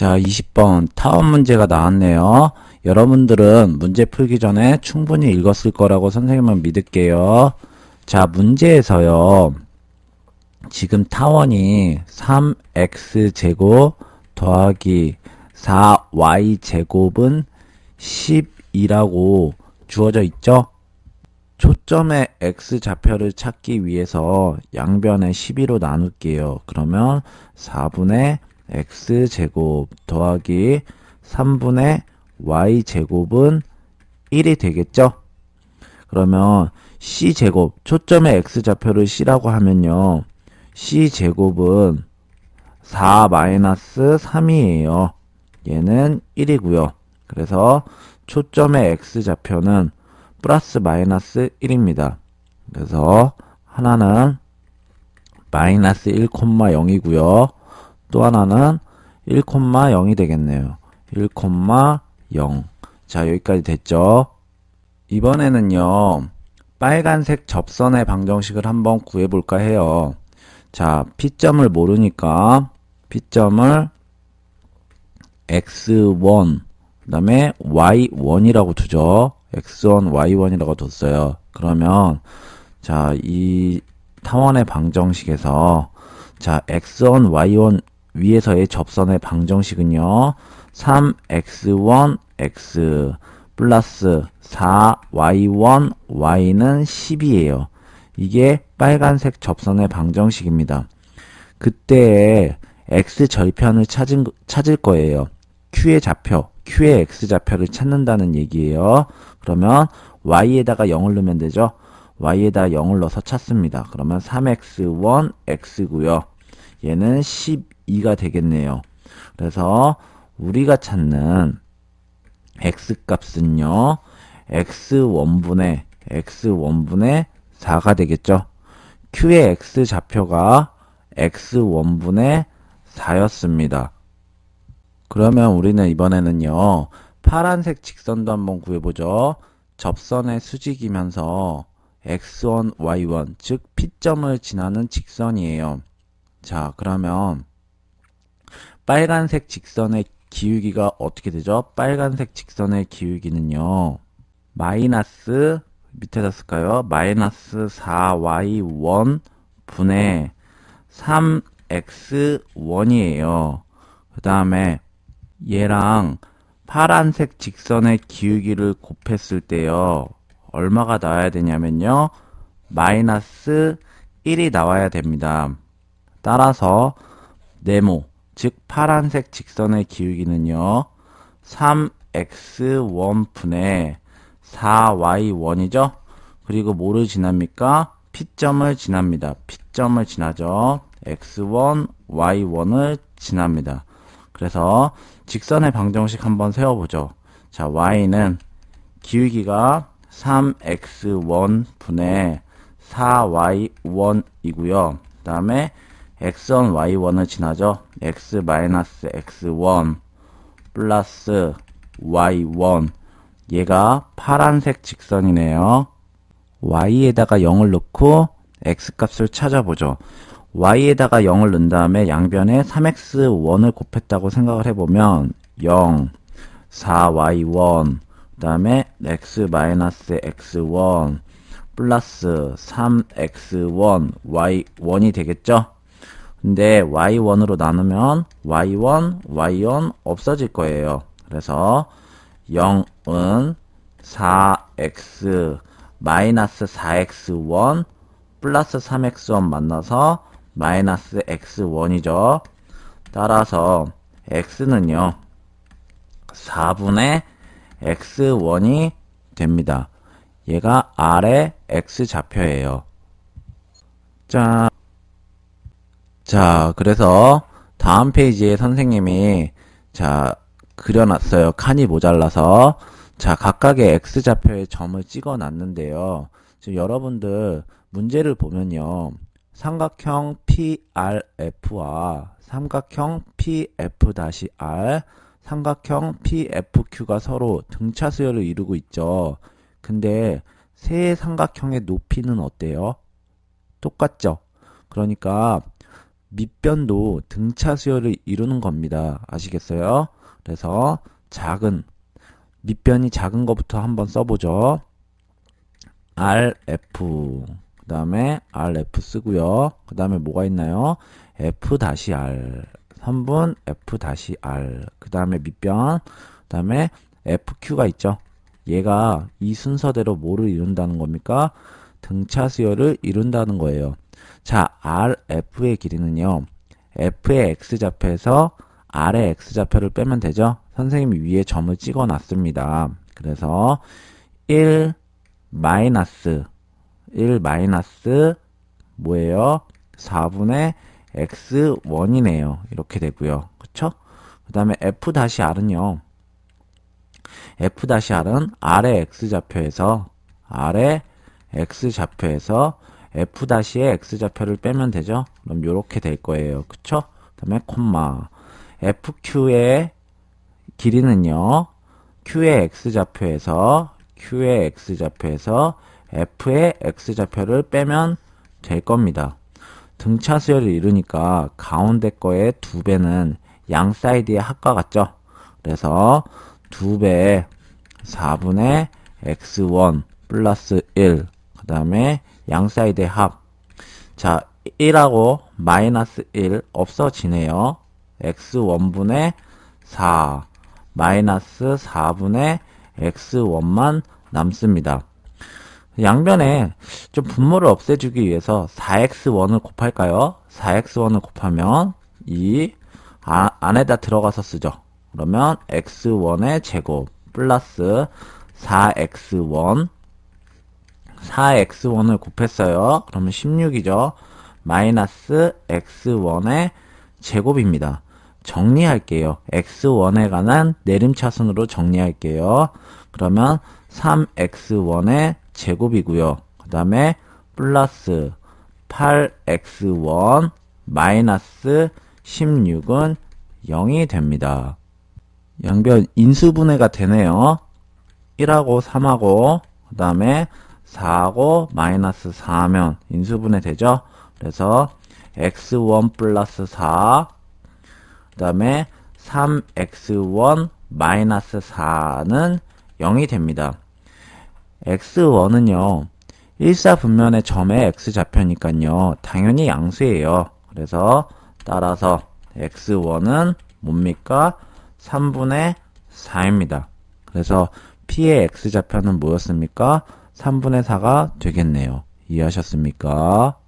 자, 20번 타원 문제가 나왔네요. 여러분들은 문제 풀기 전에 충분히 읽었을 거라고 선생님은 믿을게요. 자, 문제에서요. 지금 타원이 3x제곱 더하기 4y제곱은 10이라고 주어져 있죠? 초점의 x좌표를 찾기 위해서 양변에 12로 나눌게요. 그러면 4분의 x제곱 더하기 3분의 y제곱은 1이 되겠죠? 그러면 c제곱, 초점의 x좌표를 c라고 하면요. c제곱은 4 마이너스 3이에요. 얘는 1이고요. 그래서 초점의 x좌표는 플러스 마이너스 1입니다. 그래서 하나는 마이너스 1,0이고요. 또 하나는 1,0이 되겠네요. 1,0. 자, 여기까지 됐죠? 이번에는요, 빨간색 접선의 방정식을 한번 구해볼까 해요. 자, P점을 모르니까 P점을 X1, 그 다음에 Y1이라고 두죠. X1, Y1이라고 뒀어요. 그러면, 자, 이 타원의 방정식에서, 자, X1, Y1 위에서의 접선의 방정식은요. 3x1, x 플러스 4y1, y는 10이에요. 이게 빨간색 접선의 방정식입니다. 그때 x 절편을 찾은, 찾을 거예요. q의 좌표, q의 x 좌표를 찾는다는 얘기예요. 그러면 y에다가 0을 넣으면 되죠. y에다 0을 넣어서 찾습니다. 그러면 3x1, x고요. 얘는 12가 되겠네요. 그래서 우리가 찾는 x값은요. x1분의 x1분의 4가 되겠죠. q의 x좌표가 x1분의 4였습니다. 그러면 우리는 이번에는요. 파란색 직선도 한번 구해보죠. 접선의 수직이면서 x1, y1, 즉 P점을 지나는 직선이에요. 자, 그러면 빨간색 직선의 기울기가 어떻게 되죠? 빨간색 직선의 기울기는요. 마이너스 밑에다 쓸까요? 마이너스 4y1 분의 3x1이에요. 그 다음에 얘랑 파란색 직선의 기울기를 곱했을 때요. 얼마가 나와야 되냐면요. 마이너스 1이 나와야 됩니다. 따라서 네모, 즉 파란색 직선의 기울기는요. 3x1분의 4y1이죠. 그리고 뭐를 지납니까? P점을 지납니다. P점을 지나죠. x1, y1을 지납니다. 그래서 직선의 방정식 한번 세워보죠. 자, y는 기울기가 3x1 분의 4y1이고요. 그 다음에 x1, y1을 지나죠. X x1 플러스 y1 얘가 파란색 직선이네요. y에다가 0을 넣고 x값을 찾아보죠. y에다가 0을 넣은 다음에 양변에 3x1을 곱했다고 생각을 해보면 0, 4y1 그 다음에 x x1 플러스 3x1 y1이 되겠죠? 근데 y1으로 나누면 y1, y1 없어질 거예요. 그래서 0은 4x 마이너스 4x1 플러스 3x1 만나서 마이너스 x1이죠. 따라서 x는요. 4분의 x1이 됩니다. 얘가 R의 x좌표예요. 자, 자, 그래서 다음 페이지에 선생님이 자, 그려놨어요. 칸이 모자라서. 자, 각각의 x좌표에 점을 찍어 놨는데요. 지금 여러분들 문제를 보면요. 삼각형 PRF와 삼각형 PF-R, 삼각형 PFQ가 서로 등차 수열을 이루고 있죠. 근데 세 삼각형의 높이는 어때요? 똑같죠? 그러니까 밑변도 등차 수열을 이루는 겁니다. 아시겠어요? 그래서 작은 밑변이 작은 것부터 한번 써보죠. RF 그 다음에 RF 쓰고요. 그 다음에 뭐가 있나요? F 다시 R 3분 F 다시 R 그 다음에 밑변 그 다음에 FQ가 있죠. 얘가 이 순서대로 뭐를 이룬다는 겁니까? 등차 수열을 이룬다는 거예요. 자, RF의 길이는요. F의 X좌표에서 R의 X좌표를 빼면 되죠. 선생님이 위에 점을 찍어 놨습니다. 그래서 1 마이너스 1 마이너스 뭐예요? 4분의 x1이네요. 이렇게 되고요. 그쵸? 그 다음에 f-r은요. f-r은 아래 x좌표에서 아래 x좌표에서 f-의 x좌표를 빼면 되죠. 그럼 이렇게 될 거예요. 그쵸? 그 다음에 콤마 fq의 길이는요. q의 x좌표에서 q의 x좌표에서 f의 x좌표를 빼면 될 겁니다. 등차 수열을 이루니까 가운데 거의 두 배는 양 사이드의 합과 같죠? 그래서 두 배의 4분의 x1 플러스 1, 그 다음에 양 사이드의 합. 자, 1하고 마이너스 1 없어지네요. x1분의 4, 마이너스 4분의 x1만 남습니다. 양변에 좀 분모를 없애주기 위해서 4x1을 곱할까요? 4x1을 곱하면 이 아, 안에다 들어가서 쓰죠. 그러면 x1의 제곱 플러스 4x1 4x1을 곱했어요. 그러면 16이죠. 마이너스 x1의 제곱입니다. 정리할게요. x1에 관한 내림차순으로 정리할게요. 그러면 3x1의 제곱이고요. 그 다음에 플러스 8x1 마이너스 16은 0이 됩니다. 양변 인수분해가 되네요. 1하고 3하고 그 다음에 4하고 마이너스 4하면 인수분해 되죠. 그래서 x1 플러스 4 그 다음에 3x1 마이너스 4는 0이 됩니다. x1은요. 일사분면의 점의 x좌표니까요. 당연히 양수예요. 그래서 따라서 x1은 뭡니까? 3분의 4입니다. 그래서 p의 x좌표는 뭐였습니까? 3분의 4가 되겠네요. 이해하셨습니까?